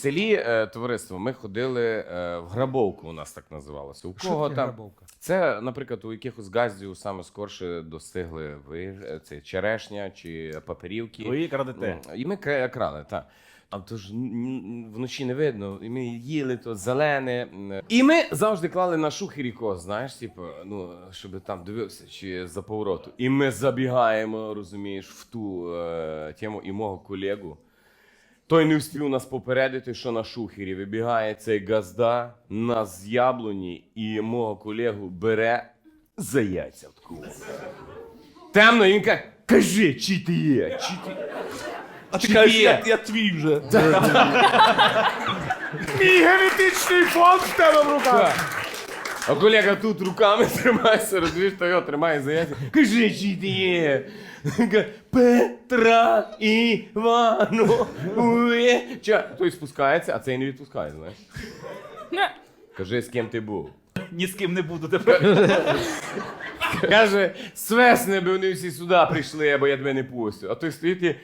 селі е, товариство ми ходили е, в грабовку, у нас так називалося. У кого таке там грабовка? це, наприклад, у якихось газдів саме скорше достигли ви е, це черешня чи паперівки. Ви крадете. Ну, І ми кра- крали, так. А то ж н- н- вночі не видно, і ми їли то зелене. м. І ми завжди клали на шухері коз, знаєш, типу, ну, щоб там дивився, чи за повороту. І ми забігаємо, розумієш, в ту е, тему і мого колегу. Той не встиг нас попередити, що на шухері вибігає цей газда, нас з яблуні, і мого колегу бере за яйця в таку. Темно, і він каже, кажи, чи ти є, чи ти. А ти кажеш, я, я твій вже. Мій генетичний фонд в тебе в руках. А колега тут руками тримається, розумієш, то його тримає за яйця. Кажи, чи ти є. Петра Івановича. Той спускається, а цей не відпускає, знаєш. Кажи, з ким ти був. Ні з ким не буду тепер. Каже, свесне би вони всі сюди прийшли, або я тебе не пустю. А той стоїть і